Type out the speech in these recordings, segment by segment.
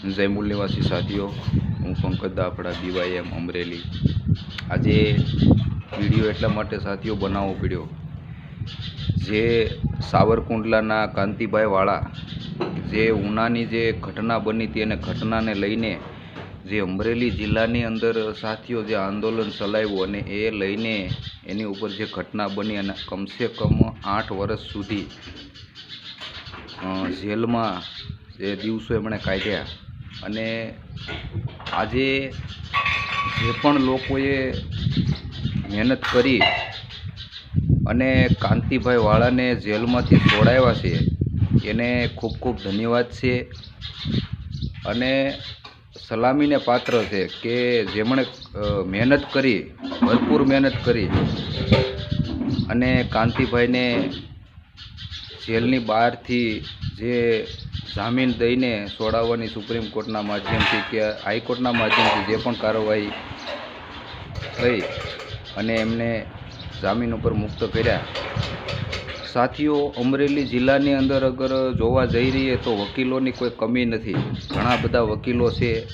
જય મૂળ નિવાસી સાથીઓ, હું પંકજ દાફડા એમ અમરેલી. આજે વીડિયો એટલા માટે સાથીઓ બનાવવો પડ્યો. જે સાવરકુંડલાના કાંતિભાઈ વાળા, જે ઉનાની જે ઘટના બની હતી અને ઘટનાને લઈને જે અમરેલી જિલ્લાની અંદર સાથીઓ જે આંદોલન ચલાવ્યું અને એ લઈને એની ઉપર જે ઘટના બની અને કમસે કમ આઠ વર્ષ સુધી જેલમાં જે દિવસો એમણે કાઢ્યા. અને આજે જે પણ લોકોએ મહેનત કરી અને કાંતિભાઈ વાળાને જેલમાંથી છોડાવ્યા છે, એને ખૂબ ખૂબ ધન્યવાદ છે. અને સલામીને પાત્ર છે કે જેમણે મહેનત કરી, ભરપૂર મહેનત કરી અને કાંતિભાઈને જેલની બહારથી જે જામીન દઈને છોડાવવાની સુપ્રીમ કોર્ટના માધ્યમથી કે હાઈકોર્ટના માધ્યમથી જે પણ કાર્યવાહી થઈ અને એમને જામીન ઉપર મુક્ત કર્યા. સાથીઓ, અમરેલી જિલ્લાની અંદર અગર જોવા જઈ રહીએ તો વકીલોની કોઈ કમી નથી. ઘણા બધા વકીલો છે,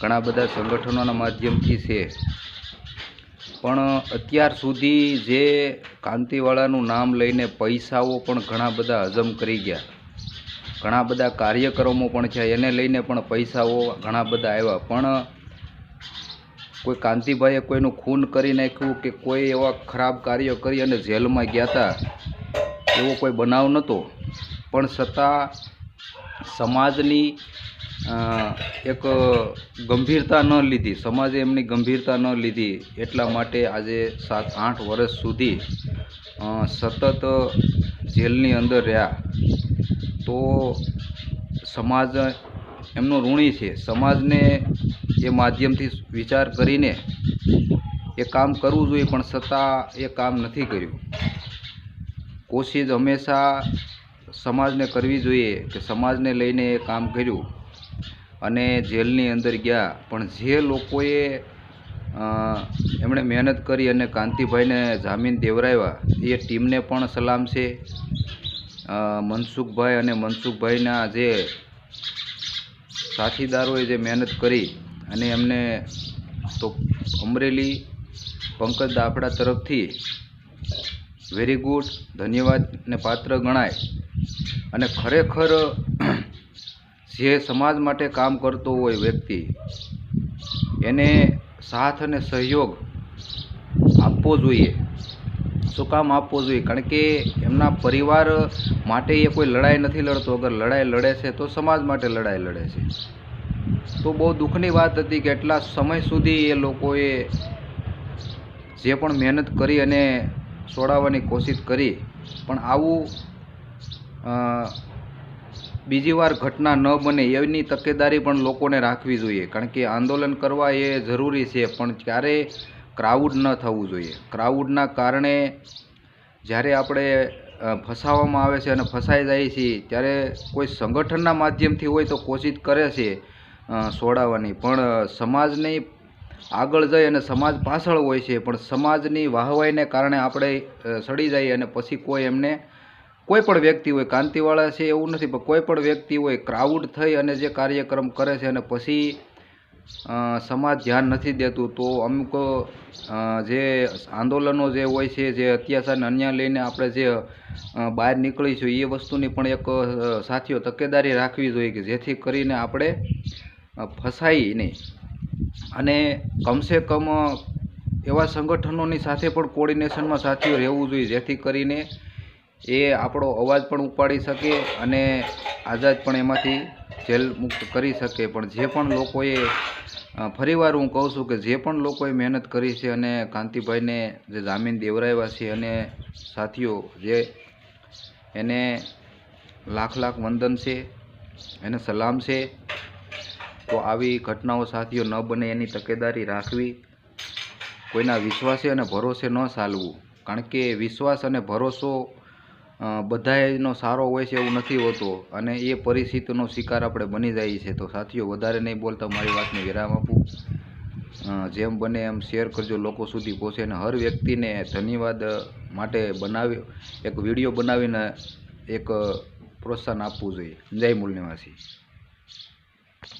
ઘણા બધા સંગઠનોના માધ્યમથી છે. પણ અત્યાર સુધી જે કાંતિવાળાનું નામ લઈને પૈસાઓ પણ ઘણા બધા હજમ કરી ગયા. ઘણા બધા કાર્યક્રમો પણ છે. એને લઈને પણ પૈસાઓ ઘણા બધા આવ્યા. પણ કોઈ કાંતિભાઈએ કોઈનું ખૂન કરી નાખ્યું કે કોઈ એવા ખરાબ કાર્ય કરી અને જેલમાં ગયા હતા એવો કોઈ બનાવ નહોતો પણ છતાં સમાજની એક ગંભીરતા ન લીધી. સમાજે એમની ગંભીરતા ન લીધી. એટલા માટે આજે સાત, આઠ વર્ષ સુધી સતત જેલની અંદર રહ્યા. તો સમાજ એમનો ઋણી છે. સમાજને એ માધ્યમથી વિચાર કરીને એ કામ કરવું જોઈએ, પણ છતાં એ કામ નથી કર્યું. કોશિશ હંમેશા સમાજને કરવી જોઈએ કે સમાજને લઈને એ કામ કર્યું અને જેલની અંદર ગયા. પણ જે લોકોએ એમણે મહેનત કરી અને કાંતિભાઈને જામીન દેવરાવ્યા, એ ટીમને પણ સલામ છે મનસુખભાઈ અને મનસુખભાઈના જે સાથીદારોએ જે મહેનત કરી અને એમને તો અમરેલી પંકજ દાફડા તરફથી વેરી ગુડ ધન્યવાદને પાત્ર ગણાય. અને ખરેખર જે સમાજ માટે કામ કરતો હોય વ્યક્તિ, એને સાથ અને સહયોગ આપવો જોઈએ. શું કામ આપવો જોઈએ? કારણ કે એમના પરિવાર માટે એ કોઈ લડાઈ નથી લડતો. અગર લડાઈ લડે છે, તો સમાજ માટે લડાઈ લડે છે. તો બહુ દુઃખની વાત હતી કે એટલા સમય સુધી એ લોકોએ જે પણ મહેનત કરી અને છોડાવવાની કોશિશ કરી. પણ આવું બીજી વાર ઘટના ન બને એની તકેદારી પણ લોકોને રાખવી જોઈએ. કારણ કે આંદોલન કરવા એ જરૂરી છે. પણ ક્યારેય ક્રાઉડ ન થવું જોઈએ. ક્રાઉડના કારણે જ્યારે આપણે ફસાવામાં આવે છે અને ફસાઈ જાય છે, ત્યારે કોઈ સંગઠનના માધ્યમથી હોય તો કોશિશ કરે છે છોડાવવાની પણ સમાજની આગળ જઈ અને સમાજ પાછળ હોય છે, પણ સમાજની વાહવાઈને કારણે આપણે સડી જઈએ અને પછી કોઈ એમને, કોઈ પણ વ્યક્તિ હોય કાંતિવાળા છે એવું નથી, પણ કોઈ પણ વ્યક્તિ હોય, ક્રાઉડ થઈ અને જે કાર્યક્રમ કરે છે અને પછી સમાજ ધ્યાન નથી દેતું, તો અમુક જે આંદોલનો જે હોય છે, જે અત્યાચાર અન્ય લઈને આપણે જે બહાર નીકળીશું, એ વસ્તુની પણ એક સાથીઓ તકેદારી રાખવી જોઈએ કે જેથી કરીને આપણે ફસાઈ નહીં. અને કમસે કમ એવા સંગઠનોની સાથે પણ કોર્ડિનેશનમાં સાથીઓ રહેવું જોઈએ, જેથી કરીને એ આપણો અવાજ પણ ઉપાડી શકે અને આઝાદ પણ એમાંથી જેલ મુક્ત કરી શકે, પણ જે પણ લોકોએ ફરીવાર હું કહું છું કે જે પણ લોકોએ મહેનત કરી છે અને કાંતિભાઈને જે જામીન દેવરાવ્યા છે અને સાથીઓ, જે એને લાખ લાખ વંદન છે, એને સલામ છે, તો આવી ઘટનાઓ સાથીઓ ન બને એની તકેદારી રાખવી કોઈના વિશ્વાસે અને ભરોસે ન ચાલવું. કારણ કે વિશ્વાસ અને ભરોસો અ, બધાયનો સારો હોય છે એવું નથી હોતું અને એ પરિસ્થિતિનો શિકાર આપણે બની જઈએ છે. તો સાથીઓ વધારે નહીં બોલતા મારી વાતને વિરામ આપું. જેમ બને એમ શેર કરજો. લોકો સુધી પહોંચે અને હર વ્યક્તિને ધન્યવાદ માટે બનાવી એક વીડિયો બનાવીને એક પ્રોત્સાહન આપવું જોઈએ. જય મૂલ નિવાસી.